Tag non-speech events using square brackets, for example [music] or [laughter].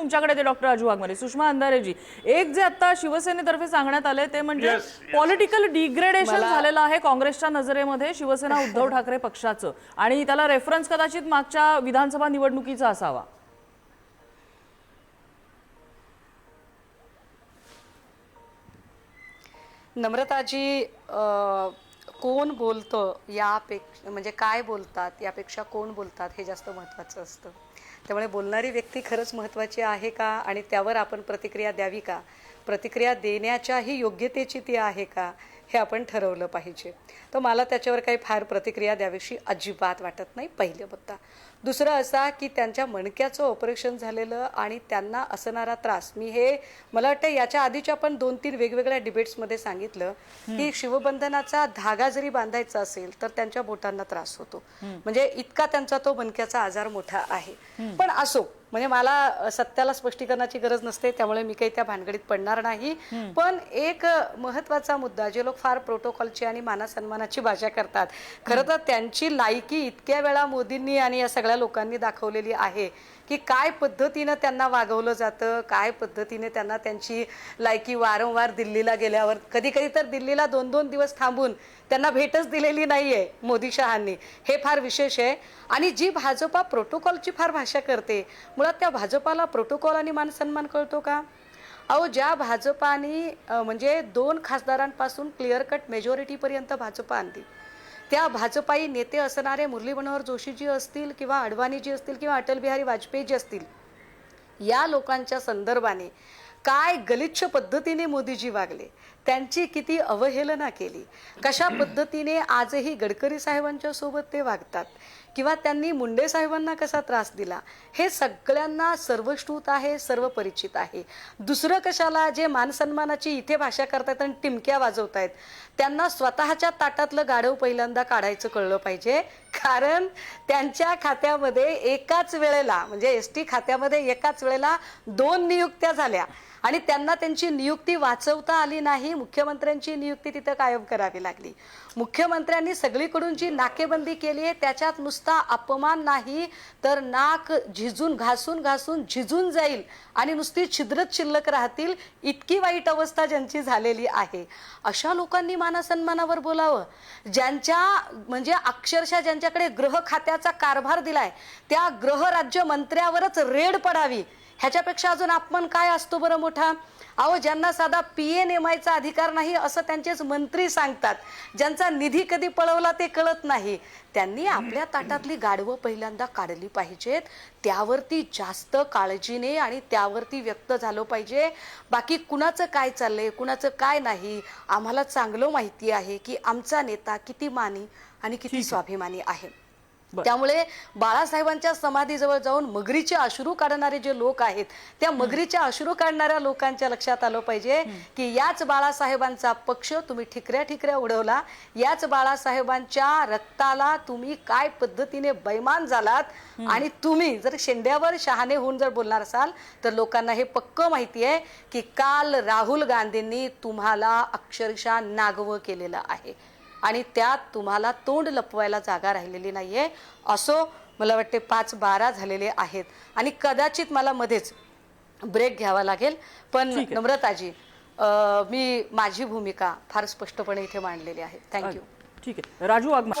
तुमच्याकडे ते डॉक्टर राजू वाघमारे सुषमा अंधारेजी. एक जे आता शिवसेनेतर्फे सांगण्यात आले ते म्हणजे. पॉलिटिकल डिग्रेडेशन झालेलं आहे काँग्रेसच्या नजरेमध्ये शिवसेना [laughs] उद्धव ठाकरे पक्षाचं. आणि त्याला रेफरन्स कदाचित मागच्या विधानसभा निवडणुकीचा असावा. नम्रताजी कोण बोलतं यापेक्षा म्हणजे काय बोलतात यापेक्षा कोण बोलतात हे जास्त महत्त्वाचं असतं? त्यामुळे बोलणारी व्यक्ती खरंच महत्त्वाची आहे का? आणि त्यावर आपण प्रतिक्रिया द्यावी का? प्रतिक्रिया देण्याच्याही योग्यतेची ती आहे का? हे आपण ठरवलं पाहिजे. तर मला त्याच्यावर काही फार प्रतिक्रिया द्यावीशी अजिबात वाटत नाही पहिले मुद्दा. दुसरं असा की त्यांच्या मणक्याचं ऑपरेशन झालेलं आणि त्यांना असणारा त्रास. मी हे मला वाटतं याच्या आधीच्या पण दोन तीन वेगवेगळ्या डिबेट्समध्ये सांगितलं की शिवबंधनाचा धागा जरी बांधायचा असेल तर त्यांच्या बोटांना त्रास होतो. म्हणजे इतका त्यांचा तो मणक्याचा आजार मोठा आहे. पण असो म्हणजे मला सत्याला स्पष्टीकरणाची गरज नसते त्यामुळे मी काही त्या भानगडीत पडणार नाही. पण एक महत्त्वाचा मुद्दा जे लोक फार प्रोटोकॉलची आणि मानासन्मानाची भाषा करतात खरं तर त्यांची लायकी इतक्या वेळा मोदींनी आणि या सगळ्या लोकांनी दाखवलेली आहे. की काय पद्धतीनं त्यांना वागवलं जातं काय पद्धतीने त्यांना त्यांची लायकी वारंवार दिल्लीला गेल्यावर कधी कधी तर दिल्लीला दोन दोन दिवस थांबून त्यांना भेटच दिलेली नाहीये मोदी शहांनी. हे फार विशेष आहे. आणि जी भाजपा प्रोटोकॉलची फार भाषा करते मुळात त्या भाजपाला प्रोटोकॉल आणि मानसन्मान कळतो का? अहो ज्या भाजपाने म्हणजे दोन खासदारांपासून क्लिअर कट मेजॉरिटीपर्यंत भाजपा आणली. त्या भाजपाई नेते असणारे मुरली मनोहर जोशीजी असतील किंवा अडवाणीजी असतील किंवा अटल बिहारी वाजपेयीजी असतील या लोकांच्या संदर्भाने काय गलिच्छ पद्धतीने मोदीजी वागले? त्यांची किती अवहेलना केली? कशा पद्धतीने आजही गडकरी साहेबांच्या सोबत ते वागतात? किंवा त्यांनी मुंडे साहेबांना कसा त्रास दिला? हे सगळ्यांना सर्वश्रुत आहे सर्व परिचित आहे. दुसरं कशाला जे मानसन्मानाची इथे भाषा करतायत आणि टिमक्या वाजवतायत? त्यांना स्वतःच्या ताटातलं गाढव पहिल्यांदा काढायचं कळलं पाहिजे. कारण त्यांच्या खात्यामध्ये एकाच वेळेला म्हणजे एस टी खात्यामध्ये एकाच वेळेला दोन नियुक्त्या झाल्या. आणि त्यांना त्यांची नियुक्ती वाचवता आली नाही मुख्यमंत्र्यांची नियुक्ती तिथं कायम करावी लागली. मुख्यमंत्र्यांनी सगळीकडून जी नाकेबंदी केली आहे त्याच्यात नुसता अपमान नाही तर नाक झिजून घासून घासून झिजून जाईल आणि नुसती छिद्रत शिल्लक राहतील इतकी वाईट अवस्था ज्यांची झालेली आहे. अशा लोकांनी मानसन्मानावर बोलावं. ज्यांच्या म्हणजे अक्षरशः ज्यांच्याकडे ग्रह खात्याचा कारभार दिलाय. त्या ग्रह राज्य मंत्र्यावरच रेड पडावी. ह्याच्यापेक्षा अजून अपमान काय असतो बरं मोठा? अहो ज्यांना साधा पी ए नेमायचा अधिकार नाही असं त्यांचेच मंत्री सांगतात. ज्यांचा निधी कधी पळवला ते कळत नाही. त्यांनी आपल्या ताटातली गाडवं पहिल्यांदा काढली पाहिजेत. त्यावरती जास्त काळजीने आणि त्यावरती व्यक्त झालं पाहिजे. बाकी कुणाचं काय चाललंय कुणाचं काय नाही आम्हाला चांगलं माहिती आहे की आमचा नेता किती मानी आणि किती स्वाभिमानी आहे. त्यामुळे बाळासाहेबांच्या समाधीजवळ जाऊन मगरीचे अश्रू काढणारे जे लोक आहेत त्या मगरीचे अश्रू काढणाऱ्या लोकांच्या लक्षात आलं पाहिजे की याच बाळासाहेबांचा पक्ष तुम्ही ठिकऱ्या ठिकऱ्या उडवला याच बाळासाहेबांच्या रक्ताला तुम्ही काय पद्धतीने बैमान झालात आणि तुम्ही जर शेंड्यावर शहाणे होऊन जर बोलणार असाल तर लोकांना हे पक्क माहिती आहे की काल राहुल गांधींनी तुम्हाला अक्षरशः नागवं केलेलं आहे. आणि त्यात तुम्हाला तोंड लपवायला जागा राहिलेली नाहीये. असो मला वाटते पाच बारा झालेले आहेत. आणि कदाचित मला मध्येच ब्रेक घ्यावा लागेल. पण आहे. नम्रताजी मी माझी भूमिका फार स्पष्टपणे इथे मांडलेली आहे. थँक्यू ठीक आहे. राजू वाघमारे